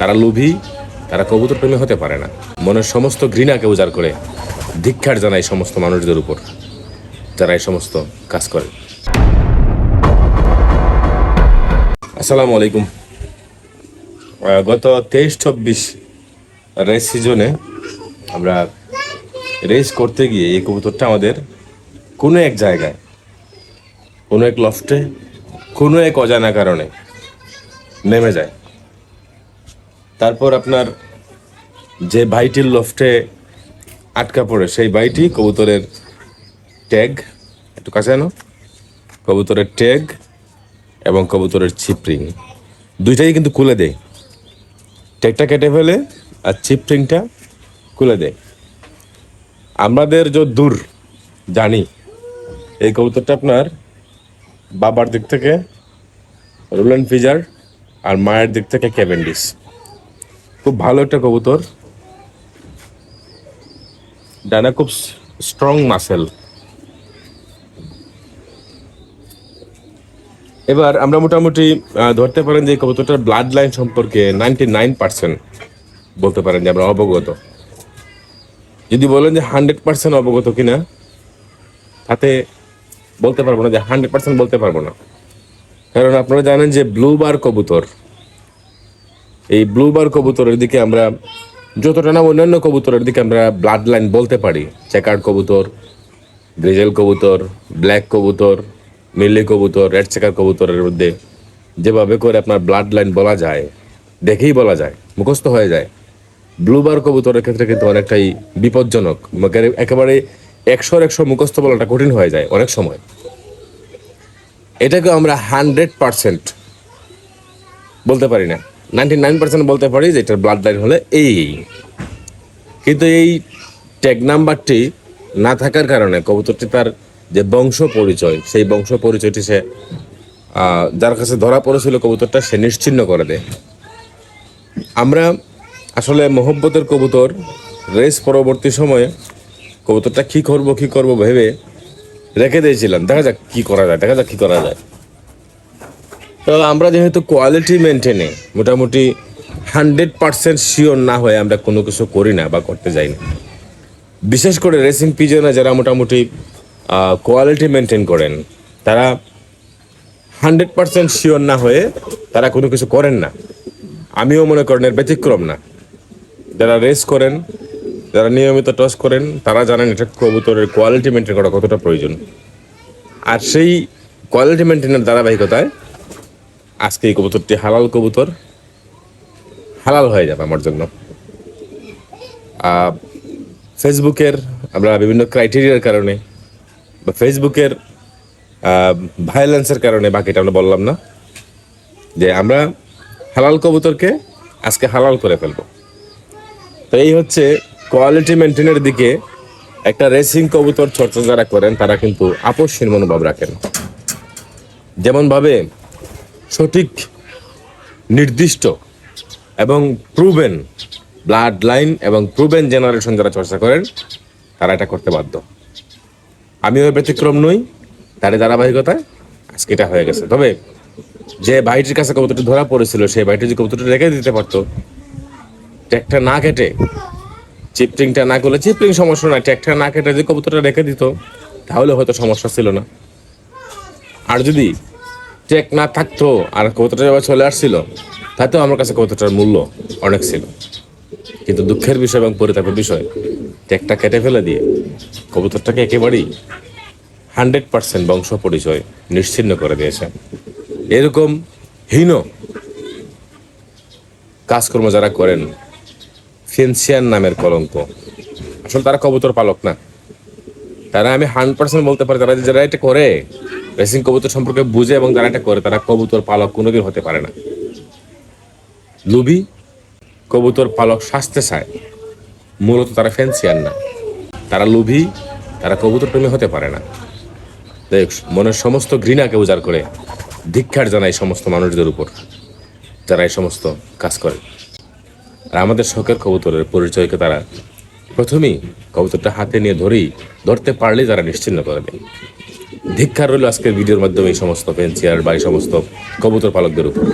তারা লোভী, তারা কবুতর প্রেমী হতে পারে না। মনের সমস্ত ঘৃণাকে উজাড় করে ধিক্ষার জানায় সমস্ত মানুষদের উপর। যারা এই সমস্ত কাজ করে। আসসালামু আলাইকুম। গত তেইশ চব্বিশ রেস সিজনে আমরা রেস করতে গিয়ে এই কবুতরটা আমাদের কোনো এক জায়গায়, কোনো এক লফটে কোনো এক অজানা কারণে নেমে যায়। তারপর আপনার যে ভাইটির লফটে আটকা পড়ে, সেই বাইটি কবুতরের ট্যাগ, একটু কাছে আনো, কবুতরের ট্যাগ এবং কবুতরের ছিপরিং দুইটাই কিন্তু খুলে দেয়। ট্যাগটা কেটে ফেলে আর ছিপরিংটা খুলে দেয়। আমাদের যে দূর জানি, এই কবুতরটা আপনার বাবার দিক থেকে, রোল্যান্ড ফিজার, আর মায়ের দিক থেকে ক্যাভেন্ডিস। খুব ভালো একটা কবুতর। ডানা খুব স্ট্রং মাসেল এবার আমরা মোটামুটি ধরতে পারেন যে কবুতরটার ব্লাড লাইন সম্পর্কে নাইনটি নাইন পার্সেন্ট বলতে পারেন যে আমরা অবগত। যদি বলেন যে হান্ড্রেড পার্সেন্ট অবগত কিনা, তাতে বলতে পারব না যে হান্ড্রেড পার্সেন্ট বলতে পারব না। কারণ আপনারা জানেন যে ব্লু বার কবুতর এই ব্লুবার কবুতরের দিকে আমরা, যতটা না অন্যান্য কবুতরের দিকে আমরা ব্লাড লাইন বলতে পারি। চেকার্ড কবুতর গ্রেজেল কবুতর ব্ল্যাক কবুতর মিল্লি কবুতর রেড চেকার কবুতরের মধ্যে যেভাবে করে আপনার ব্লাড লাইন বলা যায়, দেখেই বলা যায়, মুখস্থ হয়ে যায়। ব্লুবার কবুতরের ক্ষেত্রে কিন্তু অনেকটাই বিপজ্জনক একেবারে- একশোর একশো মুখস্থ বলাটা কঠিন হয়ে যায় অনেক সময়। এটাকে আমরা হান্ড্রেড পার্সেন্ট বলতে পারি না। নাইনটি নাইন পার্সেন্ট বলতে পারি যে এটার ব্লাড লাইন হলে এই। কিন্তু এই ট্যাগ নাম্বারটি না থাকার কারণে কবুতরটি তার যে বংশ পরিচয়, সেই বংশ পরিচয়টি সে যার কাছে ধরা পড়েছিল কবুতরটা, সে নিশ্চিন্ন করে দেয়। আমরা আসলে মোহব্বতের কবুতর রেস পরবর্তী সময়ে কবুতরটা কি করব কি করব ভেবে রেখে দিয়েছিলাম। দেখা যাক কি করা যায়, দেখা যাক কি করা যায়। তো আমরা যেহেতু কোয়ালিটি মেনটেনে মোটামুটি হান্ড্রেড পার্সেন্ট শিওর না হয়ে আমরা কোনো কিছু করি না বা করতে যাই না। বিশেষ করে রেসিং পিজনে যারা মোটামুটি কোয়ালিটি মেনটেন করেন, তারা হান্ড্রেড পার্সেন্ট শিওর না হয়ে তারা কোনো কিছু করেন না। আমিও মনে করেন এর ব্যতিক্রম না। যারা রেস করেন, যারা নিয়মিত টস করেন, তারা জানেন এটা কবুতরের কোয়ালিটি মেনটেন করা কতটা প্রয়োজন। আর সেই কোয়ালিটি মেনটেনের ধারাবাহিকতায় আজকে এই কবুতরটি হালাল কবুতর, হালাল হয়ে যাবে আমার জন্য। ফেসবুকের আমরা বিভিন্ন ক্রাইটেরিয়ার কারণে বা ফেসবুকের ভায়োলেন্সের কারণে বাকিটা আমরা বললাম না, যে আমরা হালাল কবুতরকে আজকে হালাল করে ফেলব। তো এই হচ্ছে কোয়ালিটি মেনটেনের দিকে একটা রেসিং কবুতর চর্চা যারা করেন, তারা কিন্তু আপসহীন মনোভাব রাখেন। যেমনভাবে সঠিক, নির্দিষ্ট এবং প্রুভেন ব্লাড লাইন এবং প্রুভেন জেনারেশন যারা চর্চা করেন, তারা এটা করতে বাধ্য। আমিও ব্যতিক্রম নই তার এই ধারাবাহিকতায় আজকে এটা হয়ে গেছে। তবে যে ভাইটির কাছে কবুতরটি ধরা পড়েছিল, সেই ভাইটি যে কবুতরটি রেখে দিতে পারতো ট্যাগটা না কেটে, চিপটিংটা না করলে, চিপটিং সমস্যা না ট্যাগটা না কেটে যদি কবুতরটা রেখে দিত, তাহলে হয়তো সমস্যা ছিল না। আর যদি ট্যাগ না থাকতো, আর কবুতরটা এবার চলে আসছিল, তাতেও আমার কাছে কবুতরটার মূল্য অনেক ছিল। কিন্তু দুঃখের বিষয় এবং পরিতাপের বিষয় ট্যাগটা কেটে ফেলে দিয়ে কবুতরটাকে একেবারেই হান্ড্রেড পার্সেন্ট বংশ পরিচয় নিশ্চিন্ন করে দিয়েছে। এরকম হীন কাজকর্ম যারা করেন, ফেন্সিয়ান নামের কলঙ্ক। আসলে তারা কবুতর পালক না। তারা আমি হান্ড্রেড পার্সেন্ট বলতে পারি, তারা যারা এটা করে রেসিং কবুতর সম্পর্কে বুঝে এবং যারা এটা করে, তারা কবুতর পালক কোনোদিন হতে পারে না। লুবি কবুতর পালক সাজতে চায়, মূলত তারা ফ্যান্সিয়ান না। তারা লুভি তারা কবুতর প্রেমী হতে পারে না। দেখ, মনের সমস্ত ঘৃণাকে উজাড় করে ধিক্ষার জানায় সমস্ত মানুষদের উপর, যারা এই সমস্ত কাজ করে। আর আমাদের শখের কবুতরের পরিচয়কে তারা প্রথমেই কবুতরটা হাতে নিয়ে ধরেই ধরতে পারলেই তারা নিশ্চিন্ন করে দেয়। ধিক্ষার রইল আজকের ভিডিওর মাধ্যমে এই সমস্ত পেন্সিয়ার বা এই সমস্ত কবুতর পালকদের উপর।